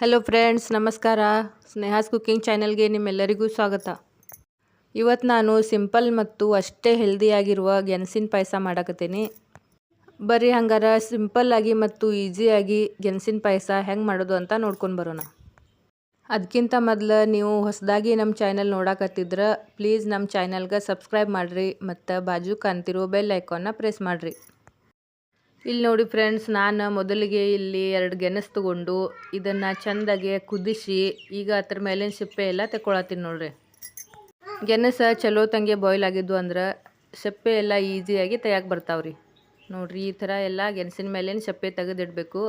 Hello friends ನಮಸ್ಕಾರ. ಸ್ನೇಹಾಸ್ cooking ಚಾನೆಲ್ಗೆ ನಿಮ್ಮೆಲ್ಲರಿಗೂ ಸ್ವಾಗತ. ಇವತ್ತು ನಾನು ಸಿಂಪಲ್ ಮತ್ತು ಅಷ್ಟೇ ಹೆಲ್ದಿಯಾಗಿರುವ ಗೆಣಸಿನ ಪಾಯಸ ಮಾಡಕತ್ತೀನಿ. ಬರ್ರಿ ಹಂಗಾರ ಸಿಂಪಲ್ಲಾಗಿ ಮತ್ತು ಈಸಿಯಾಗಿ ಗೆಣಸಿನ ಪಾಯಸ ಹೆಂಗೆ ಮಾಡೋದು ಅಂತ ನೋಡ್ಕೊಂಡು ಬರೋಣ. ಅದಕ್ಕಿಂತ ಮೊದಲು ನೀವು ಹೊಸದಾಗಿ ನಮ್ಮ ಚಾನಲ್ ನೋಡಕತ್ತಿದ್ರೆ ಪ್ಲೀಸ್ ನಮ್ಮ ಚಾನಲ್ಗೆ ಸಬ್ಸ್ಕ್ರೈಬ್ ಮಾಡಿರಿ ಮತ್ತು ಬಾಜು ಕಾಣ್ತಿರೋ ಬೆಲ್ ಐಕಾನ್ನ ಪ್ರೆಸ್ ಮಾಡಿರಿ. ಇಲ್ಲಿ ನೋಡಿ ಫ್ರೆಂಡ್ಸ್ ನಾನು ಮೊದಲಿಗೆ ಇಲ್ಲಿ ಎರಡು ಗೆಣಸು ತಗೊಂಡು ಇದನ್ನು ಚೆಂದಾಗೆ ಕುದಿಸಿ ಈಗ ಅದ್ರ ಮೇಲಿನ ಸಿಪ್ಪೆ ಎಲ್ಲ ತಗೊಳತ್ತೀನಿ ನೋಡ್ರಿ. ಗೆಣಸು ಚಲೋ ತಂಗೆ ಬಾಯ್ಲ್ ಆಗಿದ್ದು ಅಂದ್ರೆ ಸಪ್ಪೆ ಎಲ್ಲ ಈಸಿಯಾಗಿ ತೆಗಿಯಕ್ಕೆ ಬರ್ತಾವ್ರಿ. ನೋಡ್ರಿ ಈ ಥರ ಎಲ್ಲ ಗೆಣಸಿನ ಮೇಲಿನ ಸಪ್ಪೆ ತೆಗೆದಿಡಬೇಕು.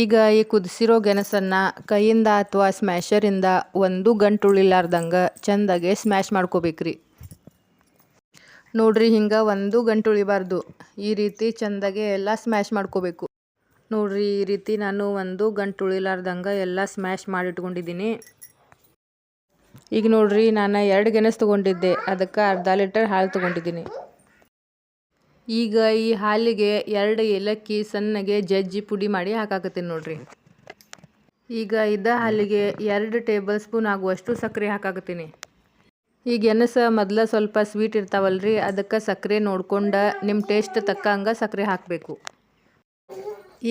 ಈಗ ಈ ಕುದಿಸಿರೋ ಗೆಣಸನ್ನು ಕೈಯಿಂದ ಅಥವಾ ಸ್ಮ್ಯಾಶರಿಂದ ಒಂದು ಗಂಟು ಉಳಿಲಾರ್ದಂಗೆ ಚೆಂದಾಗೆ ಸ್ಮ್ಯಾಶ್ ಮಾಡ್ಕೋಬೇಕ್ರಿ. ನೋಡ್ರಿ ಹಿಂಗೆ ಒಂದು ಗಂಟು ಉಳಿಬಾರ್ದು. ಈ ರೀತಿ ಚೆಂದಾಗೆ ಎಲ್ಲ ಸ್ಮ್ಯಾಶ್ ಮಾಡ್ಕೋಬೇಕು. ನೋಡ್ರಿ ಈ ರೀತಿ ನಾನು ಒಂದು ಗಂಟು ಉಳಿಲಾರ್ದಂಗೆ ಎಲ್ಲ ಸ್ಮ್ಯಾಶ್ ಮಾಡಿಟ್ಕೊಂಡಿದ್ದೀನಿ. ಈಗ ನೋಡ್ರಿ ನಾನು ಎರಡು ಗೆಣಸು ತೊಗೊಂಡಿದ್ದೆ. ಅದಕ್ಕೆ ಅರ್ಧ ಲೀಟರ್ ಹಾಲು ತೊಗೊಂಡಿದ್ದೀನಿ. ಈಗ ಈ ಹಾಲಿಗೆ ಎರಡು ಏಲಕ್ಕಿ ಸಣ್ಣಗೆ ಜಜ್ಜಿ ಪುಡಿ ಮಾಡಿ ಹಾಕಾಕತ್ತೀನಿ ನೋಡ್ರಿ. ಈಗ ಇದ್ದ ಹಾಲಿಗೆ ಎರಡು ಟೇಬಲ್ ಸ್ಪೂನ್ ಆಗುವಷ್ಟು ಸಕ್ಕರೆ ಹಾಕಾಕತ್ತೀನಿ. ಈ ಗೆಣಸು ಮೊದಲ ಸ್ವಲ್ಪ ಸ್ವೀಟ್ ಇರ್ತಾವಲ್ರಿ, ಅದಕ್ಕೆ ಸಕ್ಕರೆ ನೋಡ್ಕೊಂಡು ನಿಮ್ಮ ಟೇಸ್ಟ್ ತಕ್ಕಂಗೆ ಸಕ್ಕರೆ ಹಾಕಬೇಕು.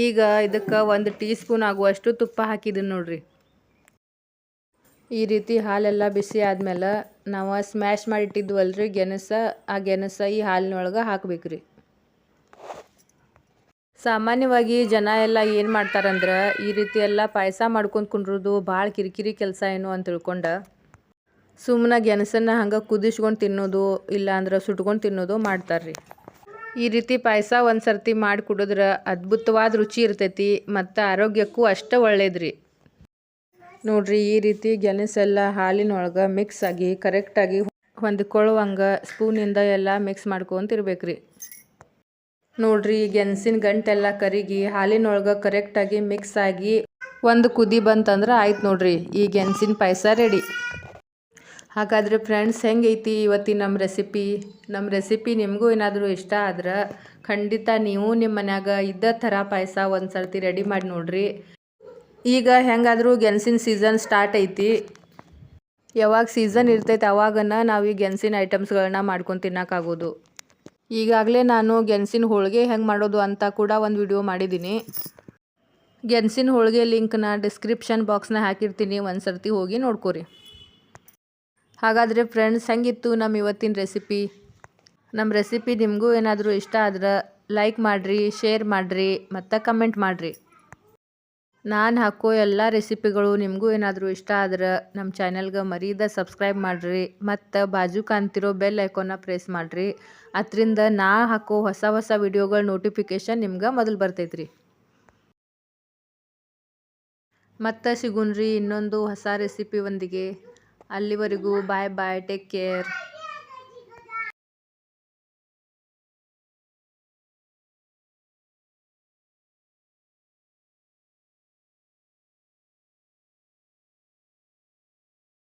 ಈಗ ಇದಕ್ಕೆ ಒಂದು ಟೀ ಸ್ಪೂನ್ ಆಗುವಷ್ಟು ತುಪ್ಪ ಹಾಕಿದ್ದೀನಿ ನೋಡ್ರಿ. ಈ ರೀತಿ ಹಾಲೆಲ್ಲ ಬಿಸಿ ಆದಮೇಲೆ ನಾವು ಸ್ಮ್ಯಾಶ್ ಮಾಡಿಟ್ಟಿದ್ವಲ್ರಿ ಗೆಣಸ, ಆ ಗೆಣಸ ಈ ಹಾಲಿನೊಳಗೆ ಹಾಕ್ಬೇಕ್ರಿ. ಸಾಮಾನ್ಯವಾಗಿ ಜನ ಎಲ್ಲ ಏನು ಮಾಡ್ತಾರಂದ್ರೆ, ಈ ರೀತಿ ಎಲ್ಲ ಪಾಯಸ ಮಾಡ್ಕೊಂಡು ಕುಂಡ್ರದು ಭಾಳ ಕಿರಿಕಿರಿ ಕೆಲಸ ಏನು ಅಂತ ತಿಳ್ಕೊಂಡು ಸುಮ್ಮನೆ ಗೆಣಸನ್ನು ಹಂಗೆ ಕುದಿಸ್ಕೊಂಡು ತಿನ್ನೋದು ಇಲ್ಲಾಂದ್ರೆ ಸುಟ್ಕೊಂಡು ತಿನ್ನೋದು ಮಾಡ್ತಾರೆ ರೀ ಈ ರೀತಿ ಪಾಯಸ ಒಂದು ಸರ್ತಿ ಮಾಡಿ ಕುಡಿದ್ರೆ ಅದ್ಭುತವಾದ ರುಚಿ ಇರ್ತೈತಿ, ಮತ್ತು ಆರೋಗ್ಯಕ್ಕೂ ಅಷ್ಟೇ ಒಳ್ಳೇದ್ರಿ. ನೋಡ್ರಿ, ಈ ರೀತಿ ಗೆಣಸೆಲ್ಲ ಹಾಲಿನೊಳಗೆ ಮಿಕ್ಸ್ ಆಗಿ ಕರೆಕ್ಟಾಗಿ ಹೊಂದ್ಕೊಳ್ಳುವಂಗೆ ಸ್ಪೂನಿಂದ ಎಲ್ಲ ಮಿಕ್ಸ್ ಮಾಡ್ಕೊಂತಿರ್ಬೇಕ್ರಿ ನೋಡ್ರಿ ಗೆಣಸಿನ ಗಂಟೆಲ್ಲ ಕರಿಗಿ, ಹಾಲಿನೊಳಗೆ ಕರೆಕ್ಟಾಗಿ ಮಿಕ್ಸ್ ಆಗಿ ಒಂದು ಕುದಿ ಬಂತಂದ್ರೆ ಆಯ್ತು ನೋಡ್ರಿ, ಈ ಗೆಣಸಿನ ಪಾಯಸ ರೆಡಿ ಹಾಗಾದರೆ ಫ್ರೆಂಡ್ಸ್ ಹೆಂಗೈತಿ ಇವತ್ತಿನ ನಮ್ಮ ರೆಸಿಪಿ ನಮ್ಮ ರೆಸಿಪಿ ನಿಮಗೂ ಏನಾದರೂ ಇಷ್ಟ ಆದ್ರೆ ಖಂಡಿತ ನೀವು ನಿಮ್ಮ ಮನ್ಯಾಗ ಇದ್ದ ಥರ ಪಾಯಸ ಒಂದು ಸರ್ತಿ ರೆಡಿ ಮಾಡಿ ನೋಡ್ರಿ. ಈಗ ಹೆಂಗಾದರೂ ಗೆಣಸಿನ ಸೀಸನ್ ಸ್ಟಾರ್ಟ್ ಐತಿ. ಯಾವಾಗ ಸೀಸನ್ ಇರ್ತೈತೆ ಅವಾಗನ ನಾವು ಈ ಗೆಣಸಿನ ಐಟಮ್ಸ್ಗಳನ್ನ ಮಾಡ್ಕೊಂಡು ತಿನ್ನೋಕ್ಕಾಗೋದು ಈಗಾಗಲೇ ನಾನು ಗೆಣಸಿನ ಹೋಳಿಗೆ ಹೆಂಗೆ ಮಾಡೋದು ಅಂತ ಕೂಡ ಒಂದು ವಿಡಿಯೋ ಮಾಡಿದ್ದೀನಿ ಗೆಣಸಿನ ಹೋಳಿಗೆ ಲಿಂಕ್ನ ಡಿಸ್ಕ್ರಿಪ್ಷನ್ ಬಾಕ್ಸ್ನ ಹಾಕಿರ್ತೀನಿ ಒಂದು ಸರ್ತಿ ಹೋಗಿ ನೋಡ್ಕೊರಿ. ಹಾಗಾದರೆ ಫ್ರೆಂಡ್ಸ್ ಹೆಂಗಿತ್ತು ನಮ್ಮ ಇವತ್ತಿನ ರೆಸಿಪಿ ನಮ್ಮ ರೆಸಿಪಿ ನಿಮಗೂ ಏನಾದರೂ ಇಷ್ಟ ಆದ್ರೆ ಲೈಕ್ ಮಾಡಿರಿ ಶೇರ್ ಮಾಡಿರಿ, ಮತ್ತು ಕಮೆಂಟ್ ಮಾಡಿರಿ. ನಾನು ಹಾಕೋ ಎಲ್ಲ ರೆಸಿಪಿಗಳು ನಿಮಗೂ ಏನಾದರೂ ಇಷ್ಟ ಆದ್ರೆ ನಮ್ಮ ಚಾನೆಲ್ಗೆ ಮರೀದ ಸಬ್ಸ್ಕ್ರೈಬ್ ಮಾಡಿರಿ, ಮತ್ತು ಬಾಜು ಕಾಣ್ತಿರೋ ಬೆಲ್ ಐಕೋನ ಪ್ರೆಸ್ ಮಾಡಿರಿ. ಅದರಿಂದ ನಾ ಹಾಕೋ ಹೊಸ ಹೊಸ ವಿಡಿಯೋಗಳ ನೋಟಿಫಿಕೇಷನ್ ನಿಮ್ಗೆ ಮೊದಲು ಬರ್ತೈತ್ರಿ. ಮತ್ತು ಸಿಗುನ್ರಿ ಇನ್ನೊಂದು ಹೊಸ ರೆಸಿಪಿ ಒಂದಿಗೆ. ಅಲ್ಲಿವರೆಗೂ ಬಾಯ್ ಬಾಯ್ ಟೇಕ್ ಕೇರ್